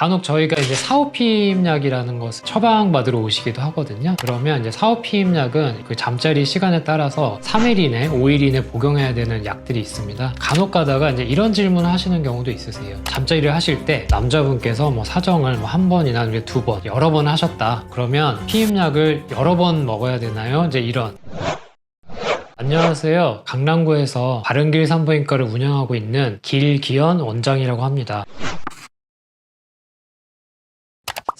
간혹 저희가 이제 사오피임약이라는 것을 처방받으러 오시기도 하거든요. 그러면 이제 사오피임약은 그 잠자리 시간에 따라서 3일 이내, 5일 이내 복용해야 되는 약들이 있습니다. 간혹 가다가 이제 이런 질문을 하시는 경우도 있으세요. 잠자리를 하실 때 남자분께서 뭐 사정을 뭐 한 번이나 두 번, 여러 번 하셨다. 그러면 피임약을 여러 번 먹어야 되나요? 이제 이런 안녕하세요. 강남구에서 바른길 산부인과를 운영하고 있는 길기현 원장이라고 합니다.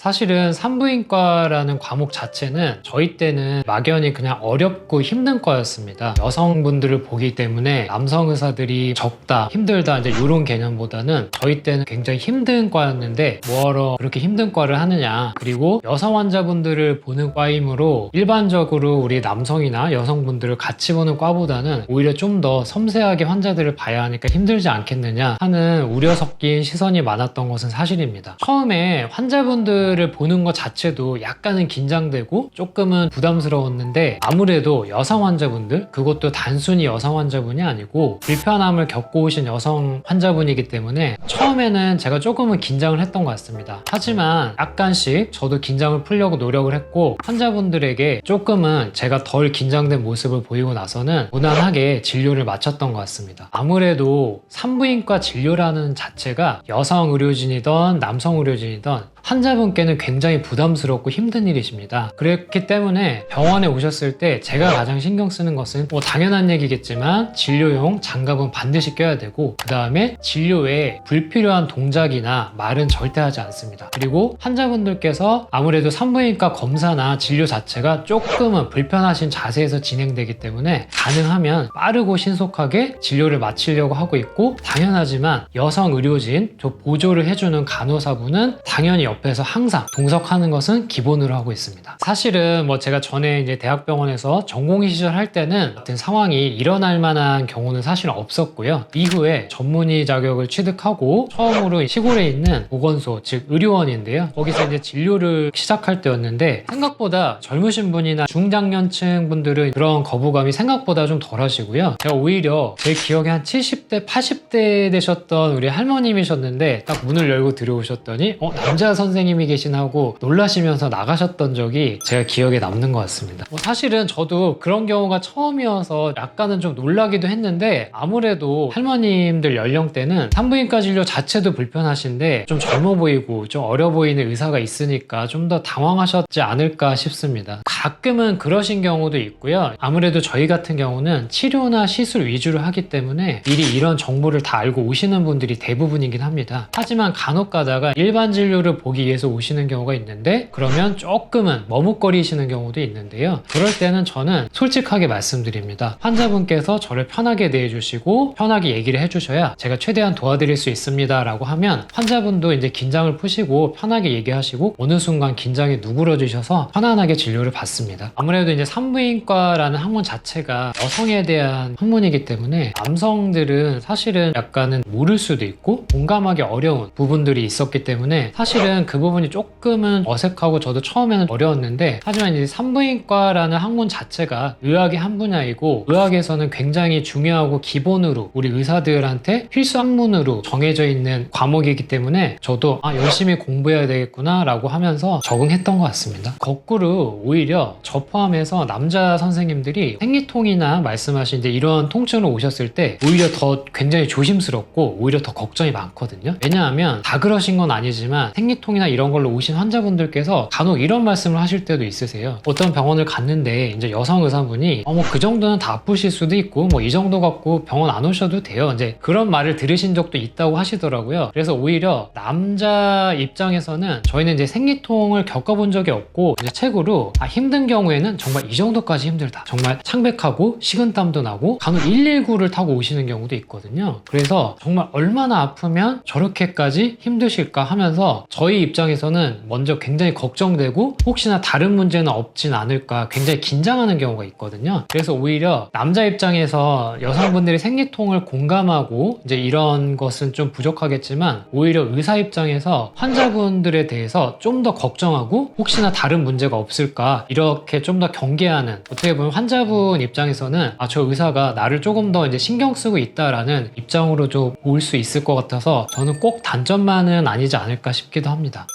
사실은 산부인과라는 과목 자체는 저희 때는 막연히 그냥 어렵고 힘든 과였습니다. 여성분들을 보기 때문에 남성 의사들이 적다, 힘들다 이제 이런 개념보다는 저희 때는 굉장히 힘든 과였는데 뭐하러 그렇게 힘든 과를 하느냐 그리고 여성 환자분들을 보는 과이므로 일반적으로 우리 남성이나 여성분들을 같이 보는 과보다는 오히려 좀 더 섬세하게 환자들을 봐야 하니까 힘들지 않겠느냐 하는 우려 섞인 시선이 많았던 것은 사실입니다. 처음에 환자분들 을 보는 것 자체도 약간은 긴장되고 조금은 부담스러웠는데 아무래도 여성 환자분들 그것도 단순히 여성 환자분이 아니고 불편함을 겪고 오신 여성 환자분이기 때문에 처음에는 제가 조금은 긴장을 했던 것 같습니다. 하지만 약간씩 저도 긴장을 풀려고 노력을 했고 환자분들에게 조금은 제가 덜 긴장된 모습을 보이고 나서는 무난하게 진료를 마쳤던 것 같습니다. 아무래도 산부인과 진료라는 자체가 여성 의료진이던 남성 의료진이던 환자분께는 굉장히 부담스럽고 힘든 일이십니다. 그렇기 때문에 병원에 오셨을 때 제가 가장 신경 쓰는 것은 뭐 당연한 얘기겠지만 진료용 장갑은 반드시 껴야 되고 그 다음에 진료 외에 불필요한 동작이나 말은 절대 하지 않습니다. 그리고 환자분들께서 아무래도 산부인과 검사나 진료 자체가 조금은 불편하신 자세에서 진행되기 때문에 가능하면 빠르고 신속하게 진료를 마치려고 하고 있고 당연하지만 여성 의료진 저 보조를 해주는 간호사분은 당연히 옆에서 항상 동석하는 것은 기본으로 하고 있습니다. 사실은 뭐 제가 전에 이제 대학병원에서 전공의 시절 할 때는 같은 상황이 일어날 만한 경우는 사실 없었고요. 이후에 전문의 자격을 취득하고 처음으로 시골에 있는 보건소 즉 의료원인데요. 거기서 이제 진료를 시작할 때였는데 생각보다 젊으신 분이나 중장년층 분들은 그런 거부감이 생각보다 좀 덜하시고요. 제가 오히려 제 기억에 한 70대, 80대 되셨던 우리 할머님이셨는데 딱 문을 열고 들어오셨더니 어 남자 선생님이 계시나고 놀라시면서 나가셨던 적이 제가 기억에 남는 것 같습니다. 뭐 사실은 저도 그런 경우가 처음이어서 약간은 좀 놀라기도 했는데 아무래도 할머님들 연령대는 산부인과 진료 자체도 불편하신데 좀 젊어 보이고 좀 어려 보이는 의사가 있으니까 좀 더 당황하셨지 않을까 싶습니다. 가끔은 그러신 경우도 있고요. 아무래도 저희 같은 경우는 치료나 시술 위주로 하기 때문에 미리 이런 정보를 다 알고 오시는 분들이 대부분이긴 합니다. 하지만 간혹 가다가 일반 진료를 보기 위해서 오시는 경우가 있는데 그러면 조금은 머뭇거리시는 경우도 있는데요. 그럴 때는 저는 솔직하게 말씀드립니다. 환자분께서 저를 편하게 대해주시고 편하게 얘기를 해주셔야 제가 최대한 도와드릴 수 있습니다. 라고 하면 환자분도 이제 긴장을 푸시고 편하게 얘기하시고 어느 순간 긴장이 누그러지셔서 편안하게 진료를 받습니다. 아무래도 이제 산부인과라는 학문 자체가 여성에 대한 학문이기 때문에 남성들은 사실은 약간은 모를 수도 있고 공감하기 어려운 부분들이 있었기 때문에 사실은 그 부분이 조금은 어색하고 저도 처음에는 어려웠는데 하지만 이제 산부인과라는 학문 자체가 의학의 한 분야이고 의학에서는 굉장히 중요하고 기본으로 우리 의사들한테 필수 학문으로 정해져 있는 과목이기 때문에 저도 아 열심히 공부해야 되겠구나 라고 하면서 적응했던 것 같습니다. 거꾸로 오히려 저 포함해서 남자 선생님들이 생리통이나 말씀하신 이제 이런 통증으로 오셨을 때 오히려 더 굉장히 조심스럽고 오히려 더 걱정이 많거든요. 왜냐하면 다 그러신 건 아니지만 생리통 이나 이런 걸로 오신 환자분들께서 간혹 이런 말씀을 하실 때도 있으세요. 어떤 병원을 갔는데 이제 여성 의사분이 어머 그 정도는 다 아프실 수도 있고 뭐 이 정도 갖고 병원 안 오셔도 돼요. 이제 그런 말을 들으신 적도 있다고 하시더라고요. 그래서 오히려 남자 입장에서는 저희는 이제 생리통을 겪어본 적이 없고 이제 책으로 아, 힘든 경우에는 정말 이 정도까지 힘들다. 정말 창백하고 식은땀도 나고 간혹 119를 타고 오시는 경우도 있거든요. 그래서 정말 얼마나 아프면 저렇게까지 힘드실까 하면서 저희 입장에서는 먼저 굉장히 걱정되고 혹시나 다른 문제는 없진 않을까 굉장히 긴장하는 경우가 있거든요. 그래서 오히려 남자 입장에서 여성분들이 생리통을 공감하고 이제 이런 것은 좀 부족하겠지만 오히려 의사 입장에서 환자분들에 대해서 좀 더 걱정하고 혹시나 다른 문제가 없을까 이렇게 좀 더 경계하는 어떻게 보면 환자분 입장에서는 아 저 의사가 나를 조금 더 이제 신경 쓰고 있다라는 입장으로 좀 볼 수 있을 것 같아서 저는 꼭 단점만은 아니지 않을까 싶기도 합니다. 합니다.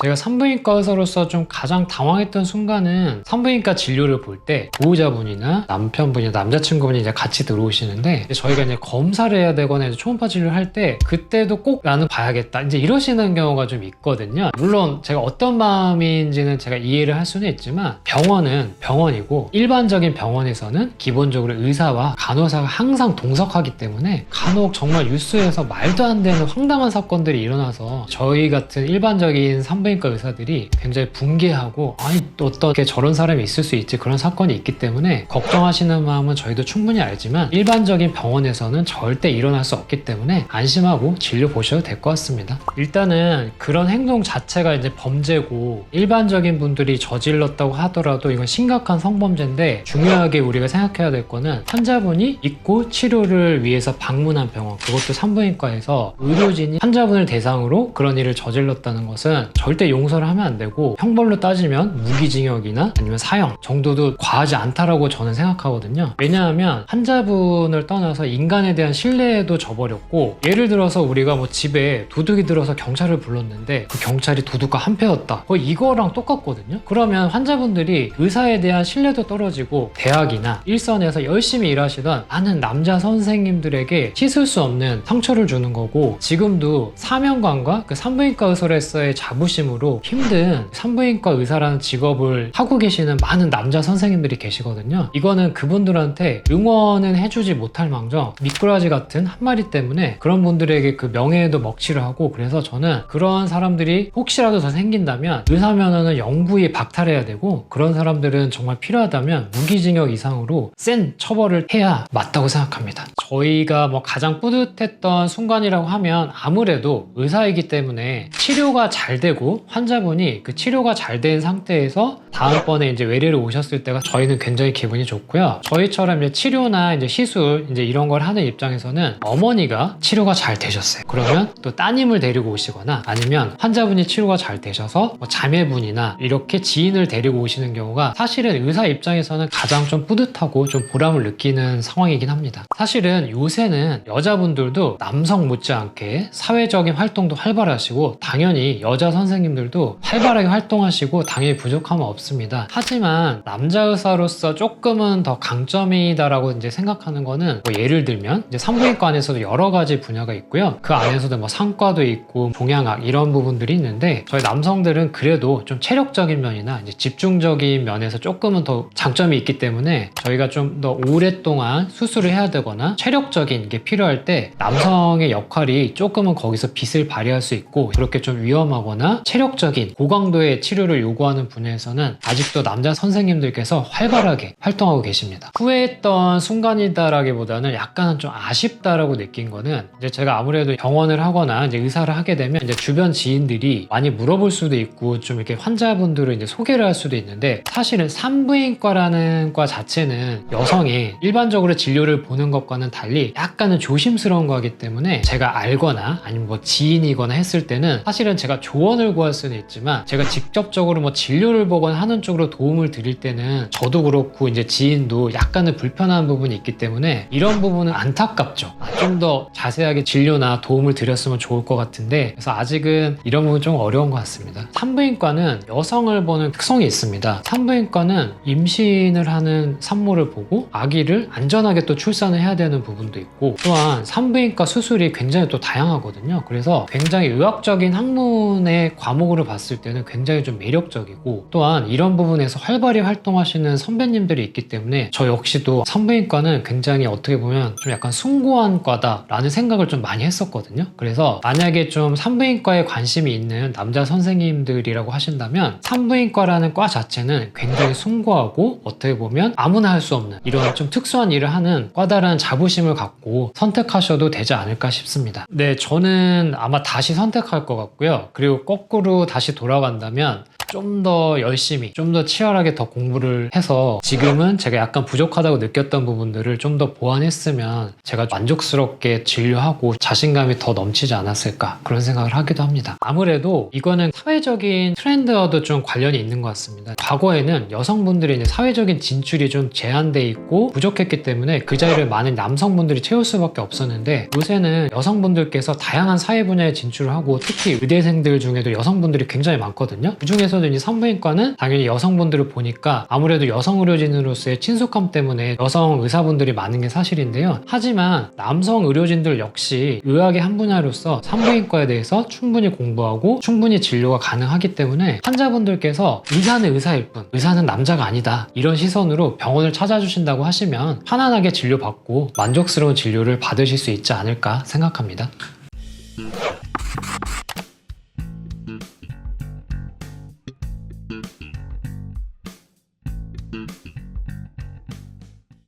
제가 산부인과 의사로서 좀 가장 당황했던 순간은 산부인과 진료를 볼 때 보호자분이나 남편분이나 남자친구분이 이제 같이 들어오시는데 저희가 이제 검사를 해야 되거나 이제 초음파 진료를 할 때 그때도 꼭 나는 봐야겠다 이제 이러시는 경우가 좀 있거든요. 물론 제가 어떤 마음인지는 제가 이해를 할 수는 있지만 병원은 병원이고 일반적인 병원에서는 기본적으로 의사와 간호사가 항상 동석하기 때문에 간혹 정말 뉴스에서 말도 안 되는 황당한 사건들이 일어나서 저희 같은 일반적인 산부 인과 의사들이 굉장히 붕괴하고 아니 또 어떻게 저런 사람이 있을 수 있지 그런 사건이 있기 때문에 걱정하시는 마음은 저희도 충분히 알지만 일반적인 병원에서는 절대 일어날 수 없기 때문에 안심하고 진료 보셔도 될 것 같습니다. 일단은 그런 행동 자체가 이제 범죄고 일반적인 분들이 저질렀다고 하더라도 이건 심각한 성범죄인데 중요하게 우리가 생각해야 될 거는 환자분이 있고 치료를 위해서 방문한 병원 그것도 산부인과에서 의료진이 환자분을 대상으로 그런 일을 저질렀다는 것은 절대 용서를 하면 안 되고 형벌로 따지면 무기징역이나 아니면 사형 정도도 과하지 않다라고 저는 생각하거든요. 왜냐하면 환자분을 떠나서 인간에 대한 신뢰도 저버렸고 예를 들어서 우리가 뭐 집에 도둑이 들어서 경찰을 불렀는데 그 경찰이 도둑과 한패였다. 뭐 이거랑 똑같거든요. 그러면 환자분들이 의사에 대한 신뢰도 떨어지고 대학이나 일선에서 열심히 일하시던 많은 남자 선생님들에게 씻을 수 없는 상처를 주는 거고 지금도 사명감과 그 산부인과 의사로서의 자부심 으로 힘든 산부인과 의사라는 직업을 하고 계시는 많은 남자 선생님들이 계시거든요. 이거는 그분들한테 응원은 해주지 못할 망정 미꾸라지 같은 한 마리 때문에 그런 분들에게 그 명예에도 먹칠을 하고 그래서 저는 그런 사람들이 혹시라도 더 생긴다면 의사 면허는 영구히 박탈해야 되고 그런 사람들은 정말 필요하다면 무기징역 이상으로 센 처벌을 해야 맞다고 생각합니다. 저희가 뭐 가장 뿌듯했던 순간이라고 하면 아무래도 의사이기 때문에 치료가 잘 되고 환자분이 그 치료가 잘 된 상태에서 다음번에 이제 외래를 오셨을 때가 저희는 굉장히 기분이 좋고요. 저희처럼 이제 치료나 이제 시술 이제 이런 걸 하는 입장에서는 어머니가 치료가 잘 되셨어요. 그러면 또 따님을 데리고 오시거나 아니면 환자분이 치료가 잘 되셔서 뭐 자매분이나 이렇게 지인을 데리고 오시는 경우가 사실은 의사 입장에서는 가장 좀 뿌듯하고 좀 보람을 느끼는 상황이긴 합니다. 사실은 요새는 여자분들도 남성 못지않게 사회적인 활동도 활발하시고 당연히 여자 선생님 들도 활발하게 활동하시고 당연히 부족함은 없습니다. 하지만 남자 의사로서 조금은 더 강점이다라고 이제 생각하는 거는 뭐 예를 들면 이제 산부인과 안에서도 여러 가지 분야가 있고요. 그 안에서도 뭐 상과도 있고 종양학 이런 부분들이 있는데 저희 남성들은 그래도 좀 체력적인 면이나 이제 집중적인 면에서 조금은 더 장점이 있기 때문에 저희가 좀 더 오랫동안 수술을 해야 되거나 체력적인 게 필요할 때 남성의 역할이 조금은 거기서 빛을 발휘할 수 있고 그렇게 좀 위험하거나 체력적인 고강도의 치료를 요구하는 분야에서는 아직도 남자 선생님들께서 활발하게 활동하고 계십니다. 후회했던 순간이다라기보다는 약간은 좀 아쉽다라고 느낀 거는 이제 제가 아무래도 병원을 하거나 이제 의사를 하게 되면 이제 주변 지인들이 많이 물어볼 수도 있고 좀 이렇게 환자분들을 이제 소개를 할 수도 있는데 사실은 산부인과라는 과 자체는 여성이 일반적으로 진료를 보는 것과는 달리 약간은 조심스러운 거기 때문에 제가 알거나 아니면 뭐 지인이거나 했을 때는 사실은 제가 조언을 구할 수는 있지만 제가 직접적으로 뭐 진료를 보거나 하는 쪽으로 도움을 드릴 때는 저도 그렇고 이제 지인도 약간은 불편한 부분이 있기 때문에 이런 부분은 안타깝죠. 좀더 자세하게 진료나 도움을 드렸으면 좋을 것 같은데 그래서 아직은 이런 부분 좀 어려운 것 같습니다. 산부인과는 여성을 보는 특성이 있습니다. 산부인과는 임신을 하는 산모를 보고 아기를 안전하게 또 출산을 해야 되는 부분도 있고 또한 산부인과 수술이 굉장히 또 다양하거든요. 그래서 굉장히 의학적인 학문의 과목으로 봤을 때는 굉장히 좀 매력적이고 또한 이런 부분에서 활발히 활동하시는 선배님들이 있기 때문에 저 역시도 산부인과는 굉장히 어떻게 보면 좀 약간 숭고한 과다라는 생각을 좀 많이 했었거든요. 그래서 만약에 좀 산부인과에 관심이 있는 남자 선생님들이라고 하신다면 산부인과라는 과 자체는 굉장히 숭고하고 어떻게 보면 아무나 할 수 없는 이런 좀 특수한 일을 하는 과다라는 자부심을 갖고 선택하셔도 되지 않을까 싶습니다. 네, 저는 아마 다시 선택할 것 같고요. 그리고 거꾸로 다시 돌아간다면 좀 더 열심히, 좀 더 치열하게 더 공부를 해서 지금은 제가 약간 부족하다고 느꼈던 부분들을 좀 더 보완했으면 제가 만족스럽게 진료하고 자신감이 더 넘치지 않았을까 그런 생각을 하기도 합니다. 아무래도 이거는 사회적인 트렌드와도 좀 관련이 있는 것 같습니다. 과거에는 여성분들이 사회적인 진출이 좀 제한돼 있고 부족했기 때문에 그 자리를 많은 남성분들이 채울 수밖에 없었는데 요새는 여성분들께서 다양한 사회 분야에 진출을 하고 특히 의대생들 중에도 여성분들이 굉장히 많거든요. 그 중에서 도 이제 산부인과는 당연히 여성분들을 보니까 아무래도 여성 의료진으로서의 친숙함 때문에 여성 의사분들이 많은 게 사실인데요. 하지만 남성 의료진들 역시 의학의 한 분야로서 산부인과에 대해서 충분히 공부하고 충분히 진료가 가능하기 때문에 환자분들께서 의사는 의사일 뿐 의사는 남자가 아니다 이런 시선으로 병원을 찾아주신다고 하시면 편안하게 진료받고 만족스러운 진료를 받으실 수 있지 않을까 생각합니다.